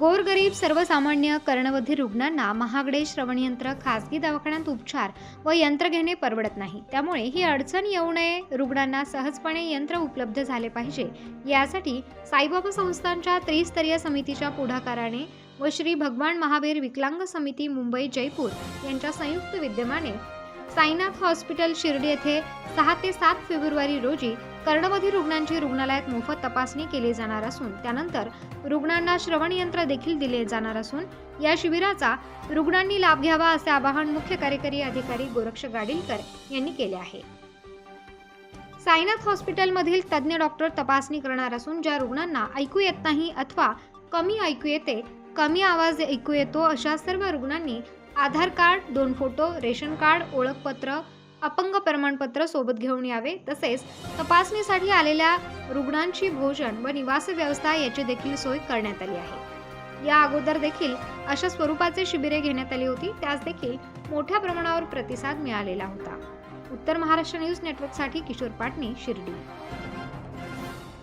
गोरगरीब सर्वसामान्य कर्णवधी रुग्णांना महागडे श्रवणयंत्र खासगी दवाखान्यात उपचार व यंत्र घेणे परवडत नाही. त्यामुळे ही अडचण येऊ नये. रुग्णांना सहजपणे यंत्र उपलब्ध झाले पाहिजे. यासाठी साईबाबा संस्थांच्या त्रिस्तरीय समितीच्या पुढाकाराने व श्री भगवान महावीर विकलांग समिती मुंबई जयपूर यांच्या संयुक्त विद्यमाने साईनाथ हॉस्पिटल शिर्डी येथे सहा ते सात फेब्रुवारी रोजी कर्णबधिर रुग्णांची रुग्णालयात मोफत तपासणी केली जाणार असून त्यानंतर रुग्णांना श्रवणयंत्र देखील दिले जाणार असून या शिबिराचा रुग्णांनी लाभ घ्यावा असे आवाहन मुख्य कार्यकारी अधिकारी गोरक्ष गाडीलकर यांनी केले आहे. साईनाथ हॉस्पिटलमधील तज्ज्ञ डॉक्टर तपासणी करणार असून ज्या रुग्णांना ऐकू येत नाही अथवा कमी ऐकू येते कमी आवाज ऐकू येतो अशा सर्व रुग्णांनी आधार कार्ड दोन फोटो रेशन कार्ड ओळखपत्र अपंग प्रमाणपत्र सोबत घेऊन यावे. तसेच तपासणीसाठी आलेल्या रुग्णांची भोजन व निवास व्यवस्था याची देखील सोय करण्यात आली आहे. या अगोदर देखील अशा स्वरूपाचे शिबिरे घेण्यात आली होती. त्यास देखील मोठ्या प्रमाणावर प्रतिसाद मिळालेला होता. उत्तर महाराष्ट्र न्यूज नेटवर्कसाठी किशोर पाटणी शिर्डी.